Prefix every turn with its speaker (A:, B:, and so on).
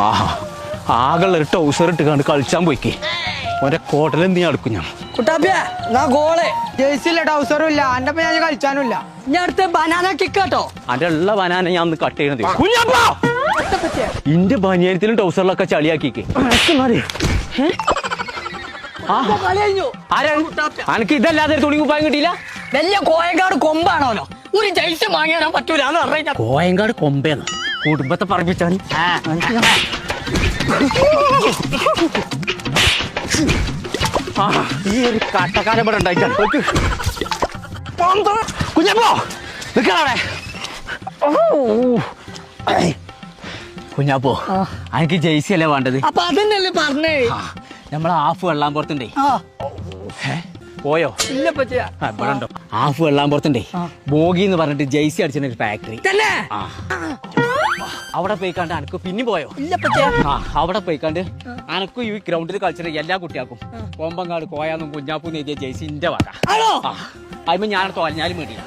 A: ആഹാ ആകെ ഇട്ട ടൗസർ ഇട്ട് കണ്ട് കളിച്ചാൻ പോയിക്ക്. ഓന്റെ കോട്ടൽ എന്ത് ഞാൻ എടുക്കും ഞാൻ?
B: ബനാന
A: അതിന്റെ ഞാൻ ഒന്ന് കട്ട് ചെയ്യണത്. കുഞ്ഞപ്പാ! ഇന്റെ ബനിയനത്തിലും ടൗസറിലൊക്കെ ചളിയാക്കിക്ക്. അനക്ക് ഇതല്ലാതെ തുണി കുപ്പായം കിട്ടിയില്ല?
B: വലിയ കോയങ്കാട് കൊമ്പാണോലോ ഒരു ജയിച്ച് വാങ്ങിയാൻ പറ്റൂല.
A: കോയങ്കാട് കൊമ്പേന്ന്. കുടുംബത്തെ പറഞ്ഞാൽ ആ, ഈ ഒരു കട്ടക്കാലം ഇവിടെ ഉണ്ടായിട്ടാണ്. കുഞ്ഞപ്പോ നിക്കണേ കുഞ്ഞാപ്പോ എനിക്ക് ജെയ്സി അല്ലേ വേണ്ടത്?
B: അപ്പൊ അതന്നെയല്ലേ പറഞ്ഞേ.
A: നമ്മൾ ആഫ് വെള്ളാൻ പുറത്തുണ്ടേ
B: ആ
A: പോയോ?
B: ഇല്ല
A: ഇവിടെ ഉണ്ടോ? ഹാഫ് വെള്ളാൻ പുറത്തുണ്ടേ ബോഗി എന്ന് പറഞ്ഞിട്ട് ജെയ്സി അടിച്ചിട്ട് ഒരു ഫാക്ടറി
B: തന്നെ
A: ആ. അവിടെ പോയി പോയിക്കാണ്ട് അനക്ക് പിന്നെ പോയോ? ആ അവിടെ പോയിക്കാണ്ട് അനക്കും ഈ ഗ്രൗണ്ടിൽ കളിച്ചിട്ട് എല്ലാ കുട്ടികൾക്കും കോമ്പങ്കാട് കോയാന്നും കുഞ്ഞാപ്പൂന്ന് എഴുതിയ ജെയ്സിന്റെ വക.
B: ആണോ?
A: ആ അതിന് ഞാൻ തോന്നാലും വേണ്ടിയില്ല.